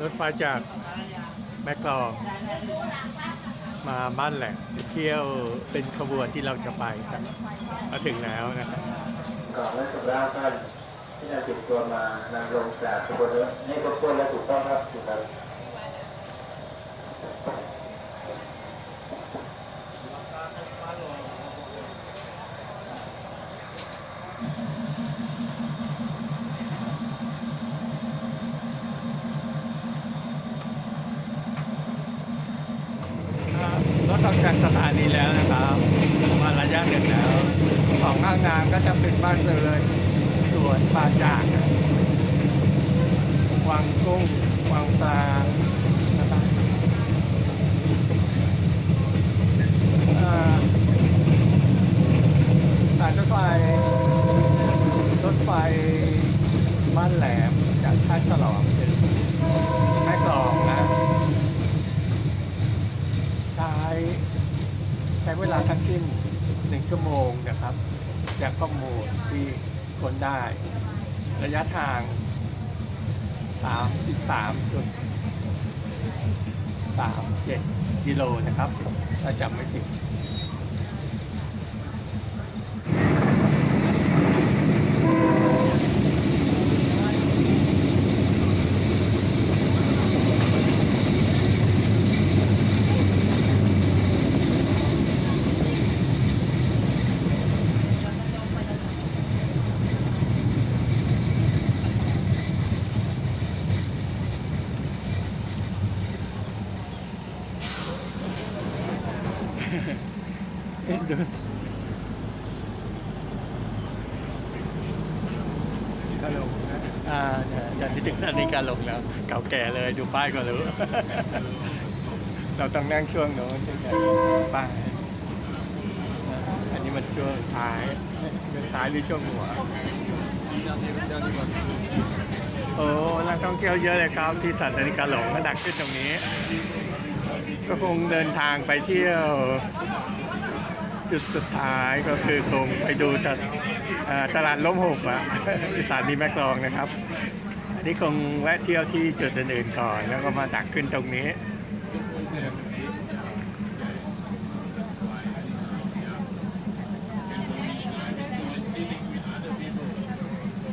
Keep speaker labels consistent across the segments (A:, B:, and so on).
A: รถไฟจากแม่กลองมาบ้านแหลกเที่ยวเป็นขบวนที่เราจะไปกันมาถึงแล้วนะครับ
B: ก่อนและสุดแล้วท่านที่นำติดตัวมานำลงจากขบวนรถให้ครบถ้วนและถูกต้องครับถูกครับ
A: ถออกจากสถานีแล้วนะครับ มาระยะหนึ่งแล้วของข้างทางก็จะเป็นบ้านเลยสวนปลาจากวังกุ้งวังปลานะครับอ่าสายรถไฟรถไฟบ้านแหลมจากท่าฉลองเป็นแม่กลองนะ ใช้ใช้เวลาทั้งสิ้นหนึ่งชั่วโมงนะครับ จากข้อมูลที่คนได้ ระยะทาง 33.37 กิโลนะครับ ถ้าจำไม่ผิด เอ็นดูกาลงอ่าเนี่ยตอนนี้ถึงนาฬิกาลงแล้ว เก่าแก่เลยดูป้ายก็รู้ เราต้องนั่งช่วงโน้นป้ายอันนี้มันช่วงท้ายช่วงท้ายหรือช่วงหัวโอ้นักท่องเที่ยวเยอะเลยครับที่สัตว์นิกาหลงก็ดักขึ้นตรงนี้ ก็คงเดินทางไปเที่ยว จุดสุดท้ายก็คือคงไปดูตลาตลาดล้มหกอะสถานีแม่กลองนะครับ อันนี้คงแวะเที่ยวที่จุดอื่นๆก่อน แล้วก็มาดักขึ้นตรงนี้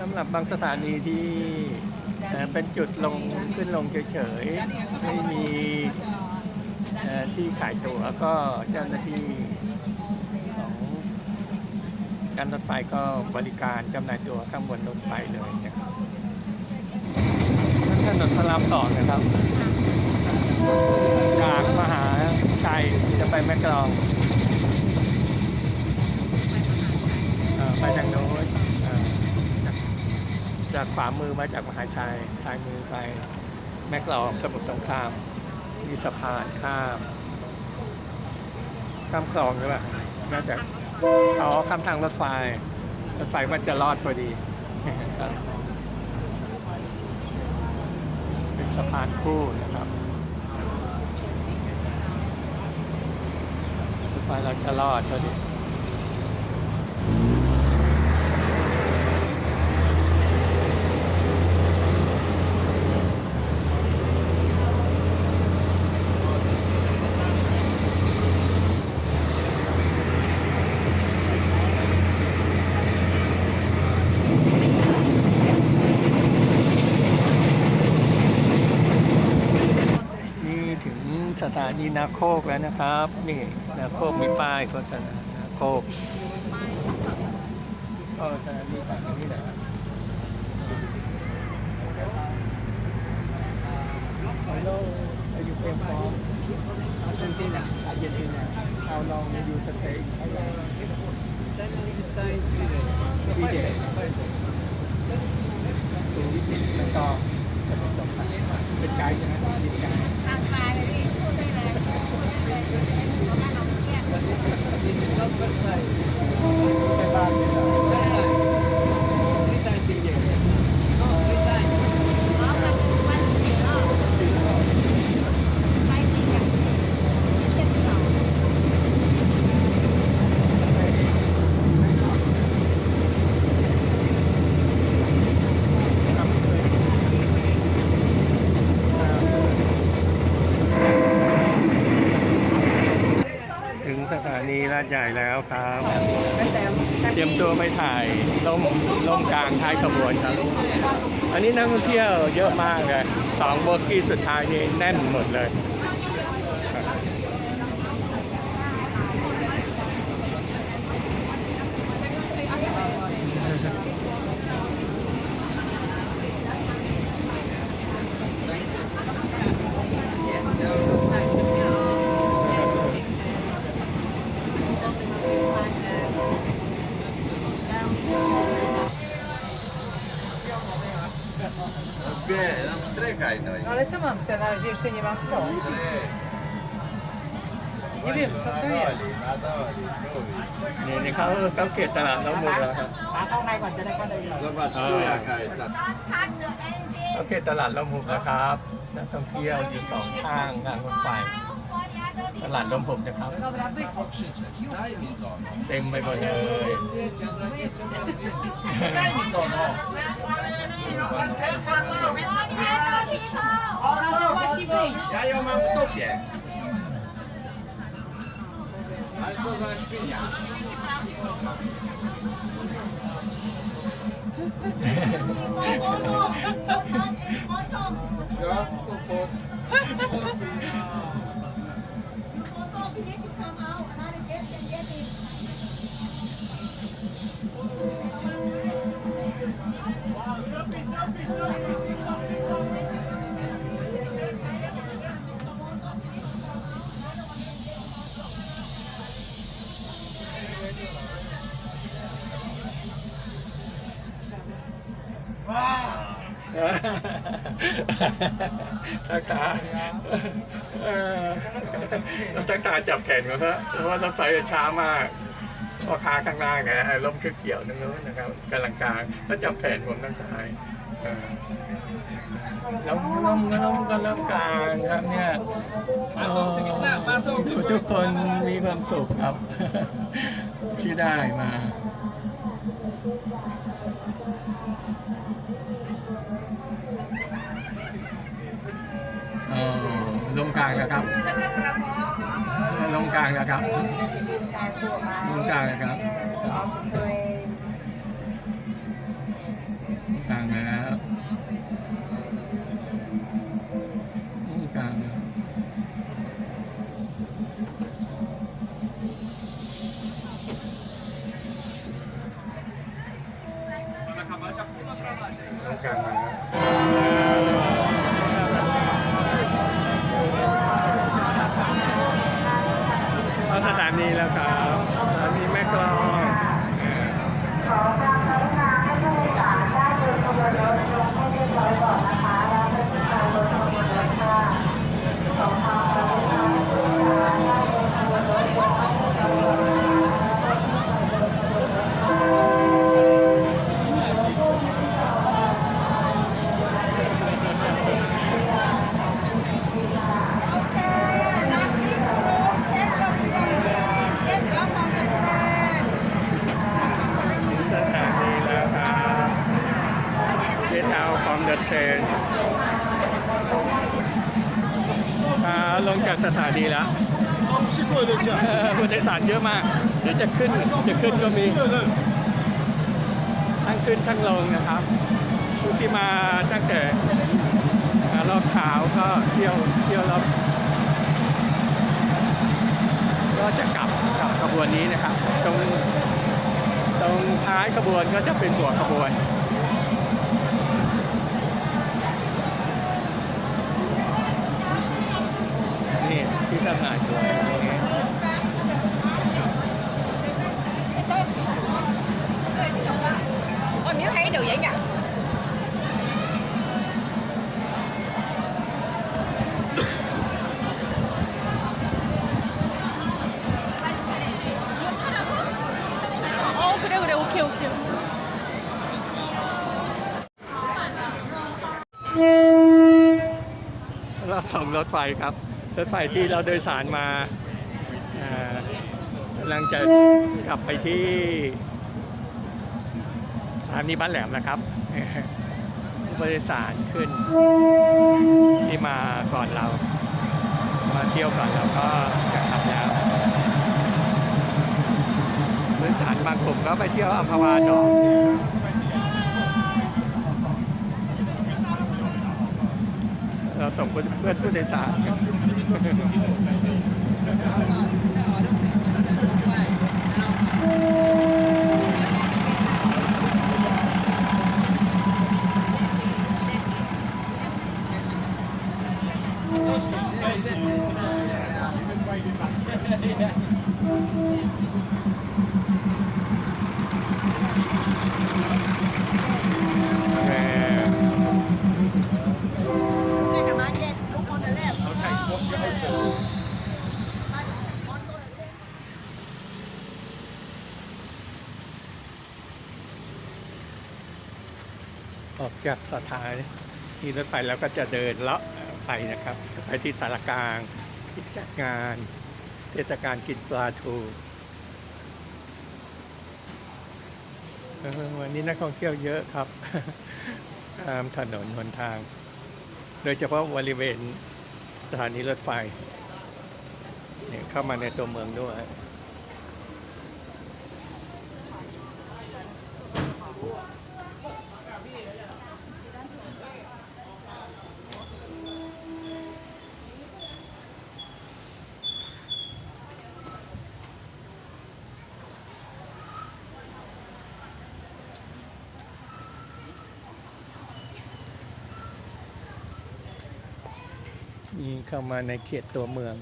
A: สำหรับบางสถานีที่เป็นจุดลงขึ้นลงเฉยๆ ไม่มี ที่ขายตั๋วก็เจ้าหน้าที่ของการรถไฟก็บริการจำหน่ายตั๋วข้างบนรถไฟเลยนะครับนั่นถนนพระรามสองนะครับ จากมหาชัยจะไปแม่กลองไปทางโน้นจากขวามือมาจากมหาชัยซ้ายมือไปแม่กลองสมุทรสงคราม มีสะพานข้าม ข้ามคลองใช่ปะน่าจะอ๋อข้ามทางรถไฟ รถไฟมันจะรอดพอดี เป็นสะพานคู่นะครับ รถไฟเราจะรอดพอดี นี่ถึงสถา นี่นาโคกแล้วนะครับ นี่นาโคกมีป้ายโฆษณานาโคกก็จะมีป้ายนี่แหละฮัอยู่เพียงพออาร์เจนตินาอาเจนตินาเอาลองอยู่สเต็
C: ก this time three days.
A: Three days. to visit แล้วก็สมุทรสงครามเป็นไกด์ใช่ไหมเป็นไกด์
D: ทางไปเลยพี่พูดได้เลยเอาบ้านเราเครียด
C: But this is, this is not first time.
A: ไปบ้านเลยเหรอ
C: Third time. Three times in year. No, three times.
D: เพราะมันมันสี่รอบไปตีกันที่เจ็ดเขา
A: อ่า ดใหญ่แล้วครับ
D: แต่แต่
A: เตรียมตัวไปถ่ายล่มล่มกลางท้ายขบวนครับ อันนี้นักท่องเที่ยวเยอะมากเลยสองโบกี้สุดท้ายนี่แน่นหมดเลย
C: Bie, no czekaj no. i-
E: Ale co mam sobie na razie jeszcze nie mam co? Nie wiem co to
C: Na
E: jest.
C: doli, na doli, tu.
A: นี่นี่เขาเขาเกตตลาดน้องมุกแล้วครับ
C: Zobacz tu
A: A.
C: jaka jest. a
A: เขาเกตตลาดน้องมุกนะครับนักท่องเที่ยวอยู่สองข้างทางรถไฟ ตลาดลมผมนะครับ
E: Dobra, wychodź.
C: Krzyczeć, daj mi to no.
A: เต็มไปหมดเลย
C: Daj mi to no.
E: Ona zapłaci wyjść.
C: Ja ją mam w dupie. Ale co za świnia? Ja,
A: ตักตาเออตักตาจับแขนเขาซะเพราะว่ารถไฟช้ามากพ่อค้าข้างล่างไงร่มเขียวๆนั่นนู้นนะครับกำลังกลางแล้วจับแขนผมตั้งตายเออแล้วร่มก็ร่มก็ร่มกลางครับเนี่ยมาส่งสกิลมาส่งทุกคนมีความสุขครับ ที่ได้มา ลงกลางนะครับ ลงกลางนะครับ ลงกลางนะครับ เอาฟอร์มเดอะเทรนลงจากสถานีแล้วผู้โดยสารเยอะมาก เดี๋ยวจะขึ้น จะขึ้นก็มี ทั้งขึ้นทั้งลงนะครับ ผู้ที่มาตั้งแต่รอบเช้าก็เที่ยวเที่ยวรอบก็จะกลับกลับขบวนนี้นะครับ ตรงตรงท้ายขบวนก็จะเป็นหัวขบวน สองรถไฟครับ รถไฟที่เราโดยสารมากำลังจะกลับไปที่สถานีบ้านแหลมนะครับผู้โดยสารขึ้นที่มาก่อนเรา มาเที่ยวก่อนเราก็จะกลับแล้วสารบางกลุ่มก็ไปเที่ยวอัมพวาต่อ เราส่งเพื่อนผู้โดยสารแหม
D: Saya nak makan, lupa dah lep.
A: ออก จากสถานีรถไฟแล้วก็จะเดินเลาะไปนะครับไปที่สารกลางที่จัดงาน เทศกาลกินปลาทูวันนี้นักท่องเที่ยวเยอะครับ ตามถนนหนทาง โดยเฉพาะบริเวณสถานีรถไฟเข้ามาในตัวเมืองด้วย นี่เข้ามาในเขตตัวเมือง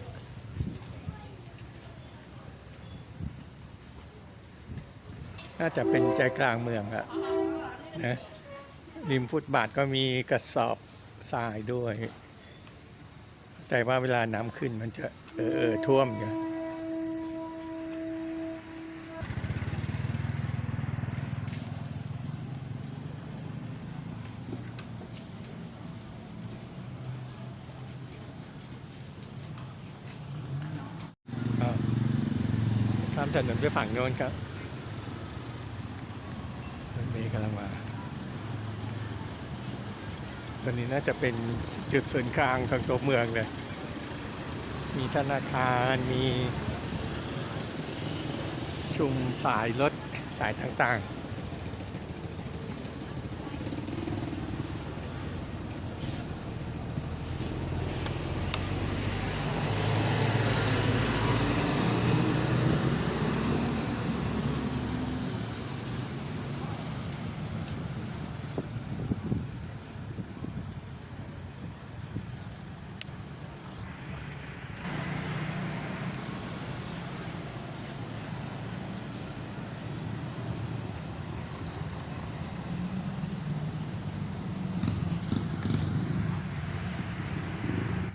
A: น่าจะเป็นใจกลางเมืองอะนะริมฟุตบาทก็มีกระสอบทรายด้วย แต่ว่าเวลาน้ำขึ้นมันจะเออเออท่วมอยู่ ถนนไปฝั่งโน้นครับรถเมย์กำลังมาตอนนี้น่าจะเป็นจุดศูนย์กลางของตัวเมืองเลย มีธนาคาร มีชุมสายรถสายต่างๆ